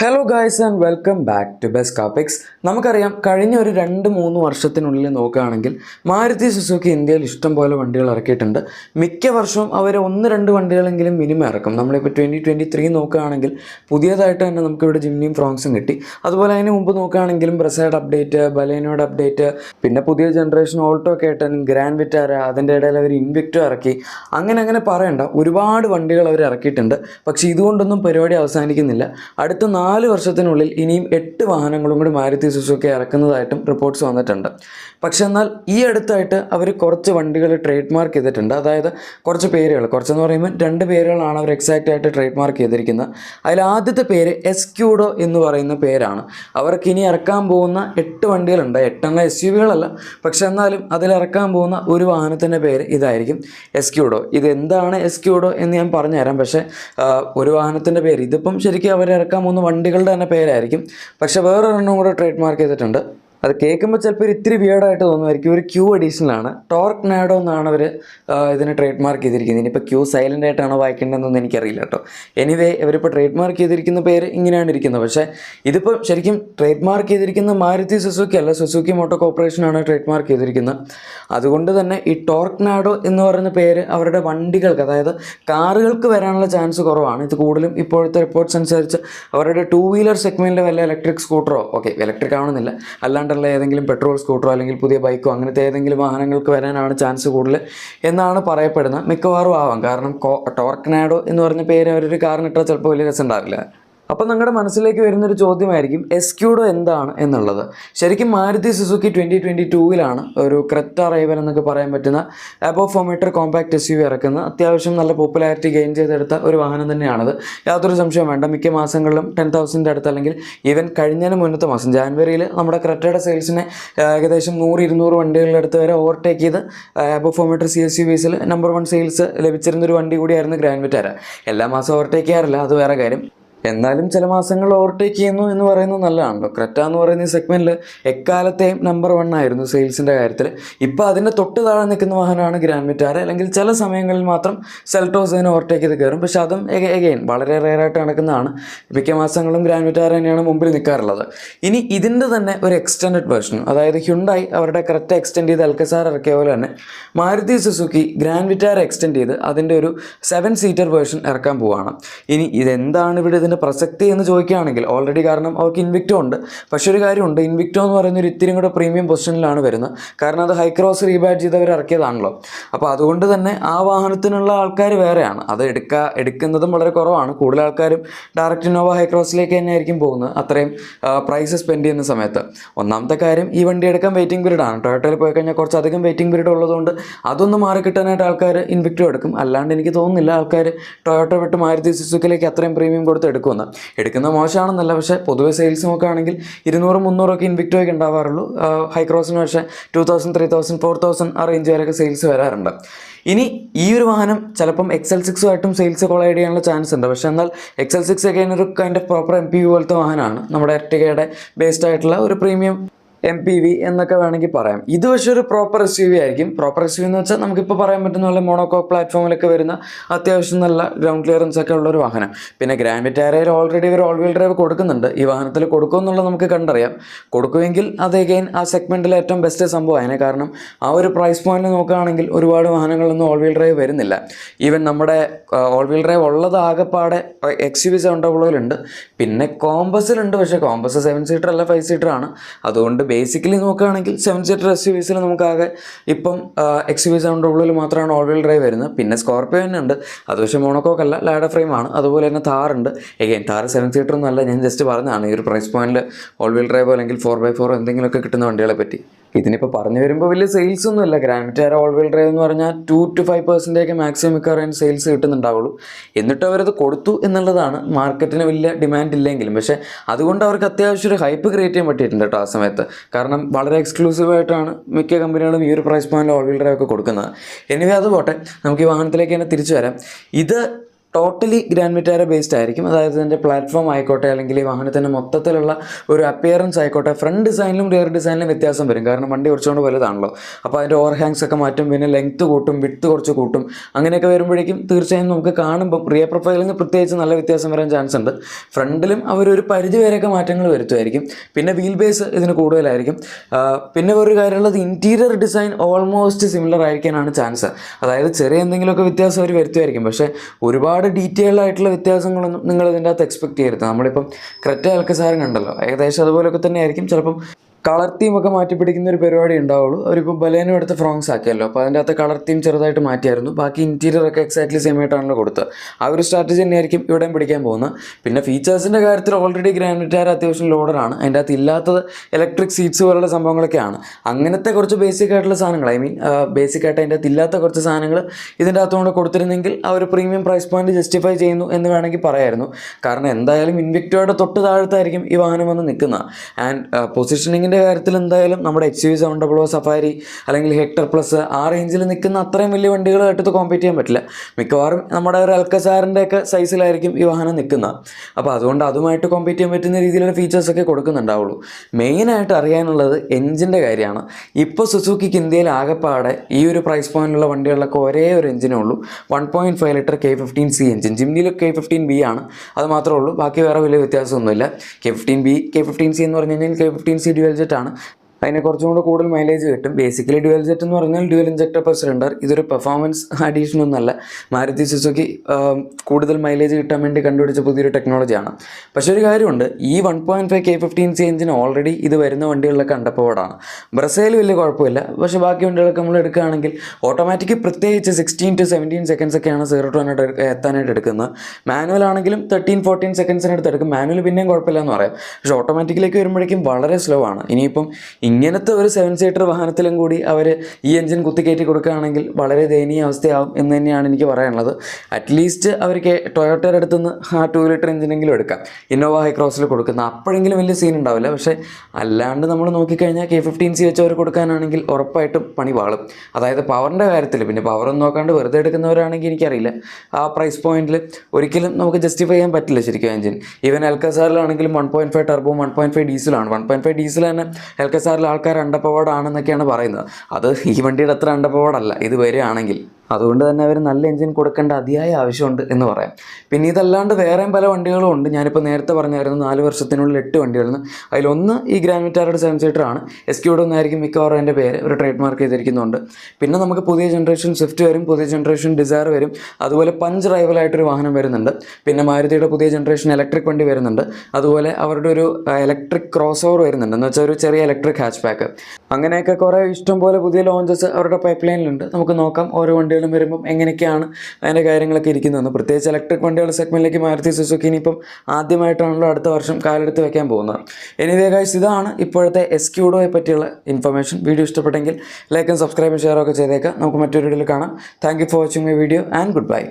Hello guys and welcome back to best കാപ്പിക്സ് നമുക്കറിയാം കഴിഞ്ഞ ഒരു രണ്ട് മൂന്ന് വർഷത്തിനുള്ളിൽ നോക്കുകയാണെങ്കിൽ മാരുതി സുസുക്കി ഇന്ത്യയിൽ ഇഷ്ടം പോലെ വണ്ടികൾ ഇറക്കിയിട്ടുണ്ട്. മിക്ക വർഷവും അവർ ഒന്ന് രണ്ട് വണ്ടികളെങ്കിലും മിനിമം ഇറക്കും. നമ്മളിപ്പോൾ ട്വന്റി ട്വന്റി ത്രീ നോക്കുകയാണെങ്കിൽ പുതിയതായിട്ട് തന്നെ നമുക്കിവിടെ ജിംനിയും ഫ്രോങ്സും കിട്ടി. അതുപോലെ അതിന് മുമ്പ് നോക്കുകയാണെങ്കിലും ബ്രസൈഡ് അപ്ഡേറ്റ് ബലേനോയുടെ അപ്ഡേറ്റ് പിന്നെ പുതിയ ജനറേഷൻ ഓൾട്ടോ കേട്ടൻ ഗ്രാൻഡ് വിറ്റാര അതിന്റെ ഇടയിൽ അവർ ഇൻവിക്റ്റോ ഇറക്കി. അങ്ങനെ അങ്ങനെ പറയണ്ട ഒരുപാട് വണ്ടികൾ അവർ ഇറക്കിയിട്ടുണ്ട്. പക്ഷേ ഇതുകൊണ്ടൊന്നും പരിപാടി അവസാനിക്കുന്നില്ല. അടുത്ത നാല് വർഷത്തിനുള്ളിൽ ഇനിയും എട്ട് വാഹനങ്ങളും കൂടി മാരുതി സുസുക്കി ഇറക്കുന്നതായിട്ടും റിപ്പോർട്ട്സ് വന്നിട്ടുണ്ട്. പക്ഷെ എന്നാൽ ഈ അടുത്തായിട്ട് അവർ കുറച്ച് വണ്ടികൾ ട്രേഡ് മാർക്ക് ചെയ്തിട്ടുണ്ട്. അതായത് കുറച്ച് പേരുകൾ കുറച്ചെന്ന് പറയുമ്പോൾ രണ്ട് പേരുകളാണ് അവർ എക്സാക്റ്റ് ആയിട്ട് ട്രേഡ് മാർക്ക് ചെയ്തിരിക്കുന്നത്. അതിൽ ആദ്യത്തെ പേര് എസ്ക്യൂഡോ എന്ന് പറയുന്ന പേരാണ്. അവർക്ക് ഇനി ഇറക്കാൻ പോകുന്ന എട്ട് വണ്ടികളുണ്ട്. എട്ടെണ്ണം എസ് യു വികളല്ല പക്ഷെ എന്നാലും അതിൽ ഇറക്കാൻ പോകുന്ന ഒരു വാഹനത്തിന്റെ പേര് ഇതായിരിക്കും എസ്ക്യൂഡോ ഇത് എന്താണ് എസ്ക്യൂഡോ എന്ന് ഞാൻ പറഞ്ഞുതരാം. പക്ഷേ ഒരു വാഹനത്തിന്റെ പേര്. ഇതിപ്പം ശരിക്കും അവർ ഇറക്കാൻ പോകുന്ന വണ്ടികളുടെ തന്നെ പേരായിരിക്കും. പക്ഷേ വേറൊരെണ്ണം കൂടെ ട്രേഡ് മാർക്ക് ചെയ്തിട്ടുണ്ട്. അത് കേൾക്കുമ്പോൾ ചിലപ്പോൾ ഒരു ഇത്തിരി വിയേഡായിട്ട് തോന്നുമായിരിക്കും. ഒരു ക്യൂ അഡീഷണലാണ് ടോർക്ക് നാഡോ എന്നാണ് അവർ ഇതിന് ട്രേഡ് മാർക്ക് ചെയ്തിരിക്കുന്നത്. ഇനിയിപ്പോൾ ക്യൂ സൈലന്റ് ആയിട്ടാണോ വായിക്കേണ്ടതെന്നൊന്നും എനിക്കറിയില്ല കേട്ടോ. എനിവേ ഇവരിപ്പോൾ ട്രേഡ് മാർക്ക് ചെയ്തിരിക്കുന്ന പേര് ഇങ്ങനെയാണ് ഇരിക്കുന്നത്. പക്ഷേ ഇതിപ്പോൾ ശരിക്കും ട്രേഡ് മാർക്ക് ചെയ്തിരിക്കുന്ന മാരുതി സുസുക്കി അല്ല സുസുക്കി മോട്ടോ കോർപ്പറേഷനാണ് ട്രേഡ് മാർക്ക് ചെയ്തിരിക്കുന്നത്. അതുകൊണ്ട് തന്നെ ഈ ടോർക്ക് നാഡോ എന്ന് പറയുന്ന പേര് അവരുടെ വണ്ടികൾക്ക് അതായത് കാറുകൾക്ക് വരാനുള്ള ചാൻസ് കുറവാണ്. ഇത് കൂടുതലും ഇപ്പോഴത്തെ റിപ്പോർട്ട്സ് അനുസരിച്ച് അവരുടെ ടൂ വീലർ സെഗ്മെന്റിൽ വല്ല ഇലക്ട്രിക് സ്കൂട്ടറോ ഓക്കെ ഇലക്ട്രിക് ആവണമെന്നില്ല. അല്ലാണ്ടുള്ള ഏതെങ്കിലും പെട്രോൾ സ്കൂട്ടറോ അല്ലെങ്കിൽ പുതിയ ബൈക്കോ അങ്ങനത്തെ ഏതെങ്കിലും വാഹനങ്ങൾക്ക് വരാനാണ് ചാൻസ് കൂടുതൽ എന്നാണ് പറയപ്പെടുന്നത്. മിക്കവാറും ആവാം. കാരണം ടോർക്ക് നാഡോ എന്ന് പറഞ്ഞ പേര് അവരൊരു കാറിനിട്ടാൽ ചിലപ്പോൾ വലിയ രസം ഉണ്ടാവില്ല. അപ്പോൾ നിങ്ങളുടെ മനസ്സിലേക്ക് വരുന്നൊരു ചോദ്യമായിരിക്കും എസ്ക്യൂഡോ എന്താണ് എന്നുള്ളത്? ശരിക്കും മാരുതി സുസുക്കി ട്വന്റി ട്വന്റി ടൂവിലാണ് ഒരു ക്രെറ്റ റൈവൻ എന്നൊക്കെ പറയാൻ പറ്റുന്ന above four metre compact S U ഇറക്കുന്ന അത്യാവശ്യം നല്ല പോപ്പുലാരിറ്റി ഗെയിൻ ചെയ്തെടുത്ത ഒരു വാഹനം തന്നെയാണത്. യാതൊരു സംശയം വേണ്ട. മിക്ക മാസങ്ങളിലും ടെൻ തൗസൻഡ് അടുത്ത് അല്ലെങ്കിൽ ഈവൻ കഴിഞ്ഞതിന് മുന്നത്തെ മാസം ജാനുവരിയിൽ നമ്മുടെ ക്രെറ്റയുടെ സെയിൽസിനെ ഏകദേശം നൂറ് ഇരുന്നൂറ് വണ്ടികളുടെ അടുത്ത് വരെ ഓവർടേക്ക് ചെയ്ത് above four metre C S U whistle number one sales ലഭിച്ചിരുന്നൊരു വണ്ടി കൂടിയായിരുന്നു ഗ്രാൻഡ് വിറ്റാര എല്ലാ മാസം ഓവർടേക്ക് ചെയ്യാറില്ല. അത് വേറെ കാര്യം. എന്നാലും ചില മാസങ്ങൾ ഓവർടേക്ക് ചെയ്യുന്നു എന്ന് പറയുന്നത് നല്ലതാണല്ലോ. ക്രെറ്റ എന്ന് പറയുന്ന ഈ സെഗ്മെന്റിൽ എക്കാലത്തെയും നമ്പർ വൺ ആയിരുന്നു സെയിൽസിന്റെ കാര്യത്തിൽ ഇപ്പോൾ അതിന്റെ തൊട്ട് താഴെ നിൽക്കുന്ന വാഹനമാണ് ഗ്രാൻഡ് വിറ്റാര അല്ലെങ്കിൽ ചില സമയങ്ങളിൽ മാത്രം സെൽട്ടോസ് അതിനെ ഓവർടേക്ക് ചെയ്ത് കയറും. പക്ഷേ അതും എഗെയിൻ വളരെ റെയറായിട്ട് നടക്കുന്നതാണ്. മിക്ക മാസങ്ങളും ഗ്രാൻഡ് വിറ്റാര തന്നെയാണ് മുമ്പിൽ നിൽക്കാറുള്ളത്. ഇനി ഇതിന്റെ തന്നെ ഒരു എക്സ്റ്റൻഡ് വേർഷൻ അതായത് ഹ്യുണ്ടായി അവരുടെ ക്രെറ്റ എക്സ്റ്റെൻഡ് ചെയ്ത് അൽക്കസാർ ഇറക്കിയ പോലെ തന്നെ Maruti Suzuki Grand Vitara extend ചെയ്ത് അതിന്റെ ഒരു സെവൻ സീറ്റർ വേർഷൻ ഇറക്കാൻ പോവുകയാണ് ഇനി ഇതെന്താണ് ഇവിടെ ഇതിന്റെ പ്രസക്തി എന്ന് ചോദിക്കുകയാണെങ്കിൽ ഓൾറെഡി കാരണം അവർക്ക് ഇൻവിക്റ്റോ ഉണ്ട്. പക്ഷേ ഒരു കാര്യമുണ്ട് ഇൻവിക്റ്റോ എന്ന് പറയുന്ന ഒരു ഇത്തിരി കൂടെ പ്രീമിയം പൊസിഷനിലാണ് വരുന്നത്. കാരണം അത് ഹൈക്രോസ് റീബാറ്റ് ചെയ്തവർ ഇറക്കിയതാണല്ലോ. അപ്പോൾ അതുകൊണ്ട് തന്നെ ആ വാഹനത്തിനുള്ള ആൾക്കാർ വേറെയാണ്. അത് എടുക്കുക എടുക്കുന്നതും വളരെ കുറവാണ്. കൂടുതൽ ആൾക്കാരും ഡയറക്റ്റ് ഇന്നോവ ഹൈക്രോസിലേക്ക് തന്നെ ആയിരിക്കും പോകുന്നത് അത്രയും പ്രൈസ് സ്പെൻഡ് ചെയ്യുന്ന സമയത്ത്. ഒന്നാമത്തെ കാര്യം ഈ വണ്ടി എടുക്കാൻ വെയിറ്റിംഗ് പീരീഡ് ആണ്. ടൊയോട്ടയിൽ പോയി കഴിഞ്ഞാൽ കുറച്ചധികം വെയിറ്റിംഗ് പീരീഡ് ഉള്ളതുകൊണ്ട് അതൊന്ന് മാറി കിട്ടാനായിട്ട് ആൾക്കാർ ഇൻവിക്റ്റോ എടുക്കും. അല്ലാണ്ട് എനിക്ക് തോന്നുന്നില്ല ആൾക്കാർ ടൊയോട്ട വിട്ട് മാരുതി സുസുക്കിലേക്ക് അത്രയും പ്രീമിയം കൊടുത്ത് എടുക്കുമെന്ന്. എടുക്കുന്നത് മോശമാണെന്നല്ല പക്ഷേ പൊതുവെ സെയിൽസ് നോക്കുകയാണെങ്കിൽ ഇരുന്നൂറ് മുന്നൂറൊക്കെ ഇൻവിക്റ്റോയ്ക്ക് ഉണ്ടാവാറുള്ളൂ. ഹൈക്രോസിന് പക്ഷേ two thousand three thousand four thousand ആ റേഞ്ച് വരെയൊക്കെ സെയിൽസ് വരാറുണ്ട്. ഇനി ഈ ഒരു വാഹനം ചിലപ്പം എക്സൽ സിക്സുമായിട്ടും സെയിൽസ് കൊളൈഡ് ചെയ്യാനുള്ള ചാൻസ് ഉണ്ട്. പക്ഷേ എന്നാൽ എക്സൽ സിക്സ് ഒക്കെ ഒരു kind of proper M P പോലത്തെ വാഹനമാണ്. നമ്മുടെ എർട്ടികയുടെ ബേസ്ഡ് ആയിട്ടുള്ള ഒരു പ്രീമിയം എം പി വി എന്നൊക്കെ വേണമെങ്കിൽ പറയാം. ഇത് പക്ഷേ ഒരു പ്രോപ്പർ എസ് യു വി ആയിരിക്കും. പ്രോപ്പർ എസ് യു എന്ന് വെച്ചാൽ നമുക്കിപ്പോൾ പറയാൻ പറ്റുന്ന പോലെ മോണോകോക്ക് പ്ലാറ്റ്ഫോമിലൊക്കെ വരുന്ന അത്യാവശ്യം നല്ല ഗ്രൗണ്ട് ക്ലിയറൻസ് ഒക്കെ ഉള്ള ഒരു വാഹനം. പിന്നെ ഗ്രാൻഡ് വിറ്റാരയിൽ ഓൾറെഡി ഒരു ഓൾ വീൽ ഡ്രൈവ് കൊടുക്കുന്നുണ്ട്. ഈ വാഹനത്തിൽ കൊടുക്കുമെന്നുള്ളത് നമുക്ക് കണ്ടറിയാം. കൊടുക്കുമെങ്കിൽ അത് എഗെയിൻ ആ സെഗ്മെന്റിൽ ഏറ്റവും ബെസ്റ്റ് സംഭവമാണ് കാരണം ആ ഒരു പ്രൈസ് പോയിന്റിൽ നോക്കുകയാണെങ്കിൽ ഒരുപാട് വാഹനങ്ങളൊന്നും ഓൾ വീൽ ഡ്രൈവ് വരുന്നില്ല. ഈവൻ നമ്മുടെ ഓൾ വീൽ ഡ്രൈവ് ഉള്ളത് ആകെപ്പാടെ എക്സ് യു വി സെവൻ ഡബിളുണ്ട് പിന്നെ കോമ്പസിലുണ്ട് പക്ഷേ കോമ്പസ് സെവൻ സീറ്റർ അല്ല ഫൈവ് സീറ്റർ ആണ്. അതുകൊണ്ട് ബേസിക്കലി നോക്കുകയാണെങ്കിൽ സെവൻ സീറ്റർ എസ് യു വിസിൽ നമുക്കാകെ ഇപ്പം എക്സ് യു വി സെവൻ ഡബിളിൽ മാത്രമാണ് ഓൾ വീൽ ഡ്രൈവ് വരുന്നത്. പിന്നെ സ്കോർപ്പിയോ തന്നെ ഉണ്ട്. അത് പക്ഷേ മോണോക്കോക്ക് അല്ല ലാഡർ ഫ്രെയിം ആണ്. അതുപോലെ തന്നെ താർ ഉണ്ട്. എഗെയിൻ താർ സെവൻ സീറ്റർ ഒന്നും അല്ല. ഞാൻ ജസ്റ്റ് പറഞ്ഞതാണ് ഈ ഒരു പ്രൈസ് പോയിന്റിൽ ഓൾ വീൽ ഡ്രൈവോ അല്ലെങ്കിൽ ഫോർ ബൈ ഫോർ എന്തെങ്കിലുമൊക്കെ കിട്ടുന്ന വണ്ടികളെ പറ്റി. ഇതിനിപ്പോൾ പറഞ്ഞു വരുമ്പോൾ വലിയ സെയിൽസ് ഒന്നും ഇല്ല Grand Vitara all wheel drive എന്ന് പറഞ്ഞാൽ two two five percentage maximum മിക്കവാറും സെയിൽസ് കിട്ടുന്നുണ്ടാവുള്ളൂ. എന്നിട്ട് അവരത് കൊടുത്തു എന്നുള്ളതാണ്. മാർക്കറ്റിന് വലിയ ഡിമാൻഡ് ഇല്ലെങ്കിലും. പക്ഷേ അതുകൊണ്ട് അവർക്ക് അത്യാവശ്യം ഒരു ഹൈപ്പ് ക്രിയേറ്റ് ചെയ്യാൻ പറ്റിയിട്ടുണ്ട് കേട്ടോ ആ സമയത്ത്. കാരണം വളരെ എക്സ്ക്ലൂസീവായിട്ടാണ് മിക്ക കമ്പനികളും ഈ ഒരു price point all wheel drive ഒക്കെ കൊടുക്കുന്നത്. എനിവേ അത് പോട്ടെ. നമുക്ക് ഈ വാഹനത്തിലേക്ക് തന്നെ തിരിച്ചു വരാം. ഇത് ടോട്ടലി ഗ്രാൻഡ് വിറ്റാര ബേസ്ഡ് ആയിരിക്കും. അതായത് ഇതിന്റെ പ്ലാറ്റ്ഫോം ആയിക്കോട്ടെ അല്ലെങ്കിൽ ഈ വാഹനത്തിന്റെ മൊത്തത്തിലുള്ള ഒരു അപ്പിയറൻസ് ആയിക്കോട്ടെ ഫ്രണ്ട് ഡിസൈനിലും റിയർ ഡിസൈനിലും വ്യത്യാസം വരും. കാരണം വണ്ടി കുറച്ചുകൊണ്ട് വലുതാണല്ലോ. അപ്പോൾ അതിന്റെ ഓവർ ഹാങ്സ് ഒക്കെ മാറ്റും പിന്നെ ലെങ്ത്ത് കൂട്ടും വിട്ട് കുറച്ച് കൂട്ടും അങ്ങനെയൊക്കെ വരുമ്പോഴേക്കും തീർച്ചയായും നമുക്ക് കാണുമ്പോൾ റിയർ പ്രൊഫൈലിന് പ്രത്യേകിച്ച് നല്ല വ്യത്യാസം വരാൻ ചാൻസ് ഉണ്ട്. ഫ്രണ്ടിലും അവരൊരു പരിധി വരെയൊക്കെ മാറ്റങ്ങൾ വരുത്തുമായിരിക്കും. പിന്നെ വീൽ ബേസ് ഇതിന് കൂടുതലായിരിക്കും. പിന്നെ ഒരു കാര്യമുള്ളത് ഇന്റീരിയർ ഡിസൈൻ ഓൾമോസ്റ്റ് സിമിലർ ആയിരിക്കാനാണ് ചാൻസ് അതായത് ചെറിയ എന്തെങ്കിലുമൊക്കെ വ്യത്യാസം അവർ വരുത്തുമായിരിക്കും. പക്ഷേ ഒരുപാട് ഡീറ്റെയിൽ ആയിട്ടുള്ള വ്യത്യാസങ്ങളൊന്നും നിങ്ങൾ ഇതിന്റെ അകത്ത് എക്സ്പെക്ട് ചെയ്യരുത്. നമ്മളിപ്പം ക്രെറ്റ അൽക്കസാരം കണ്ടല്ലോ. ഏകദേശം അതുപോലൊക്കെ തന്നെ ആയിരിക്കും ചിലപ്പം കളർ തീമൊക്കെ മാറ്റി പിടിക്കുന്ന ഒരു പരിപാടി ഉണ്ടാവുള്ളൂ. അവരിപ്പോൾ ബലേനും എടുത്ത് ഫ്രോങ്സ് ആക്കിയല്ലോ. അപ്പോൾ അതിന്റെ അകത്ത് കളർ തീം ചെറുതായിട്ട് മാറ്റിയായിരുന്നു. ബാക്കി ഇന്റീരിയർ ഒക്കെ എക്സാക്ട്ലി സെയിം ആയിട്ടാണല്ലോ കൊടുത്തത്. ആ ഒരു സ്ട്രാറ്റജി തന്നെയായിരിക്കും ഇവിടെയും പിടിക്കാൻ പോകുന്നത്. പിന്നെ ഫീച്ചേഴ്സിന്റെ കാര്യത്തിൽ ഓൾറെഡി ഗ്രാൻഡ് വിറ്റാർ അത്യാവശ്യം ലോഡറാണ് അതിന്റെ അകത്ത് ഇല്ലാത്തത് ഇലക്ട്രിക് സീറ്റ്സ് പോലുള്ള സംഭവങ്ങളൊക്കെയാണ് അങ്ങനത്തെ കുറച്ച് ബേസിക് ആയിട്ടുള്ള സാധനങ്ങൾ ഐ മീൻ ബേസിക് ആയിട്ട് അതിന്റെ അകത്ത് ഇല്ലാത്ത കുറച്ച് സാധനങ്ങൾ ഇതിന്റെ അകത്തുകൊണ്ട് കൊടുത്തിരുന്നെങ്കിൽ ആ ഒരു പ്രീമിയം പ്രൈസ് പോയിന്റ് ജസ്റ്റിഫൈ ചെയ്യുന്നു എന്ന് വേണമെങ്കിൽ പറയായിരുന്നു. കാരണം എന്തായാലും ഇൻവിക്ടോയുടെ തൊട്ട് താഴത്തായിരിക്കും ഈ വാഹനം വന്ന് നിൽക്കുന്നത്. ആൻഡ് പൊസിഷനിങ്ങിന്റെ കാര്യത്തിൽ എന്തായാലും നമ്മുടെ H V seven double O Safari അല്ലെങ്കിൽ ഹെക്ടർ പ്ലസ് ആ റേഞ്ചിൽ നിൽക്കുന്ന അത്രയും വലിയ വണ്ടികൾ ഇത് കോമ്പീറ്റ് ചെയ്യാൻ പറ്റില്ല. മിക്കവാറും നമ്മുടെ ഒരു അൽക്കസാറിന്റെ ഒക്കെ സൈസിലായിരിക്കും ഈ വാഹനം നിൽക്കുന്നത്. അപ്പോൾ അതുകൊണ്ട് അതുമായിട്ട് കോമ്പീറ്റ് ചെയ്യാൻ പറ്റുന്ന രീതിയിലുള്ള ഫീച്ചേഴ്സൊക്കെ കൊടുക്കുന്നുണ്ടാവുള്ളൂ. മെയിനായിട്ട് അറിയാനുള്ളത് എഞ്ചിന്റെ കാര്യമാണ്. ഇപ്പോൾ സുസുക്കിക്ക് ഇന്ത്യയിൽ ആകെപ്പാടെ ഈ ഒരു പ്രൈസ് പോയിന്റിലുള്ള വണ്ടികളിലൊക്കെ ഒരേ ഒരു എഞ്ചിനേ ഉള്ളൂ. One point five litre K fifteen C engine ജിംനിയിൽ K fifteen B ആണ്. അത് മാത്രമേ ഉള്ളൂ. ബാക്കി വേറെ വലിയ വ്യത്യാസമൊന്നുമില്ല. K fifteen B K fifteen C എന്ന് പറഞ്ഞു കഴിഞ്ഞാൽ K fifteen C dual jet ആണ് അതിന് കുറച്ചും കൂടെ കൂടുതൽ മൈലേജ് കിട്ടും. ബേസിക്കലി ഡ്യുവൽ ജെറ്റ് എന്ന് പറഞ്ഞാൽ ഡ്യുവൽ ഇഞ്ചക്ടർ പെർ സിലിണ്ടർ ഇതൊരു പെർഫോമൻസ് അഡീഷൻ ഒന്നല്ല. മാരുതി സുസുക്കി കൂടുതൽ മൈലേജ് കിട്ടാൻ വേണ്ടി കണ്ടുപിടിച്ച പുതിയൊരു ടെക്നോളജിയാണ് പക്ഷേ ഒരു കാര്യമുണ്ട്. ഈ one point five K fifteen C എഞ്ചിന് ഓൾറെഡി ഇത് വരുന്ന വണ്ടികളിലൊക്കെ കണ്ടപ്പോഴാണ് ബ്രസേൽ വലിയ കുഴപ്പമില്ല. പക്ഷേ ബാക്കി വണ്ടികളൊക്കെ നമ്മൾ എടുക്കുകയാണെങ്കിൽ ഓട്ടോമാറ്റിക് പ്രത്യേകിച്ച് സിക്സ്റ്റീൻ ടു സെവന്റീൻ സെക്കൻഡ്സ് ഒക്കെയാണ് സീറോ ടു ഹൺഡ്രഡ് എത്താനായിട്ട് എടുക്കുന്നത്. മാനുവൽ ആണെങ്കിലും തേർട്ടീൻ ഫോർട്ടീൻ സെക്കൻഡ്സിനടുത്ത് എടുക്കും. മാനുവൽ പിന്നെയും കുഴപ്പമില്ല എന്ന് പറയാം. പക്ഷേ ഓട്ടോമാറ്റിക്കിലേക്ക് വരുമ്പോഴേക്കും വളരെ സ്ലോ ആണ്. ഇനിയിപ്പം ഇങ്ങനത്തെ ഒരു സെവൻ സീറ്റർ വാഹനത്തിലും കൂടി അവർ ഈ എഞ്ചിൻ കുത്തിക്കയറ്റി കൊടുക്കുകയാണെങ്കിൽ വളരെ ദയനീയ അവസ്ഥയാവും എന്ന് തന്നെയാണ് എനിക്ക് പറയാനുള്ളത്. അറ്റ്ലീസ്റ്റ് അവർക്ക് ടൊയോട്ടയുടെ അടുത്ത് നിന്ന് ആ ടു ലിറ്റർ എഞ്ചിനെങ്കിലും എടുക്കാം. ഇന്നോവ ഹൈ ക്രോസിൽ കൊടുക്കുന്ന അപ്പോഴെങ്കിലും വലിയ സീൻ ഉണ്ടാവില്ല. പക്ഷേ അല്ലാണ്ട് നമ്മൾ നോക്കിക്കഴിഞ്ഞാൽ കെ ഫിഫ്റ്റീൻ സി വെച്ച് അവർ കൊടുക്കാനാണെങ്കിൽ ഉറപ്പായിട്ടും പണി വാളും അതായത് പവറിന്റെ കാര്യത്തിൽ പിന്നെ പവറൊന്നും നോക്കാണ്ട് വെറുതെ എടുക്കുന്നവരാണെങ്കിൽ എനിക്കറിയില്ല. ആ പ്രൈസ് പോയിന്റിൽ ഒരിക്കലും നമുക്ക് ജസ്റ്റിഫൈ ചെയ്യാൻ പറ്റില്ല ശരിക്കും engine even എൽക്കസാറിലാണെങ്കിലും one point five turbo one point five ഡീസലാണ് one point five diesel തന്നെ എൽക്കസാറിൽ ആൾക്കാർ അണ്ടർപവേർഡ് ആണെന്നൊക്കെയാണ് പറയുന്നത്. അത് ഈ വണ്ടിയുടെ അത്ര അല്ല. ഇത് വരികയാണെങ്കിൽ. അതുകൊണ്ട് തന്നെ അവർ നല്ല എഞ്ചിൻ കൊടുക്കേണ്ട അതിയായ ആവശ്യമുണ്ട് എന്ന് പറയാം. പിന്നെ ഇതല്ലാണ്ട് വേറെയും പല വണ്ടികളും ഉണ്ട്. ഞാനിപ്പോൾ നേരത്തെ പറഞ്ഞായിരുന്നു നാല് വർഷത്തിനുള്ളിൽ എട്ട് വണ്ടികളിൽ അതിലൊന്ന് ഈ ഗ്രാൻഡ് വിറ്റാറയുടെ സെവൻ സീറ്റർ ആണ്. എസ് ക്യൂഡ് ഒന്നായിരിക്കും മിക്കവാറും എന്റെ പേര്. ഒരു ട്രേഡ് മാർക്ക് ചെയ്തിരിക്കുന്നുണ്ട്. പിന്നെ നമുക്ക് പുതിയ ജനറേഷൻ സ്വിഫ്റ്റ് വരും പുതിയ ജനറേഷൻ ഡിസയർ വരും. അതുപോലെ പഞ്ച് റൈവലായിട്ടൊരു വാഹനം വരുന്നുണ്ട്. പിന്നെ മാരുതിയുടെ പുതിയ ജനറേഷൻ ഇലക്ട്രിക് വണ്ടി വരുന്നുണ്ട്. അതുപോലെ അവരുടെ ഒരു ഇലക്ട്രിക് ക്രോസ് ഓവർ വരുന്നുണ്ട്. എന്ന് വെച്ചാൽ ഒരു ചെറിയ ഇലക്ട്രിക് ഹാച്ച് പാക്ക് അങ്ങനെയൊക്കെ കുറേ ഇഷ്ടം പോലെ പുതിയ ലോഞ്ചസ് അവരുടെ പൈപ്പ് ലൈനിലുണ്ട് നമുക്ക് നോക്കാം ഓരോ വണ്ടികളും വരുമ്പം എങ്ങനെയൊക്കെയാണ് അതിന്റെ കാര്യങ്ങളൊക്കെ ഇരിക്കുന്നതെന്ന് പ്രത്യേകിച്ച് ഇലക്ട്രിക് വണ്ടികളുടെ സെഗ്മെന്റിലേക്ക് മാരുതി സുസുക്കി ഇനിയിപ്പം ആദ്യമായിട്ടാണല്ലോ അടുത്ത വർഷം കാലെടുത്ത് വയ്ക്കാൻ പോകുന്നത്. എനിവേ ഗൈസ് ഇതാണ് ഇപ്പോഴത്തെ എസ് ക്യൂഡോയെ പറ്റിയുള്ള ഇൻഫർമേഷൻ വീഡിയോ ഇഷ്ടപ്പെട്ടെങ്കിൽ ലൈക്കും സബ്സ്ക്രൈബും ഷെയറും ഒക്കെ ചെയ്തേക്കാം. നമുക്ക് മറ്റൊരു വീഡിയോയിൽ കാണാം. Thank you for watching my video and good bye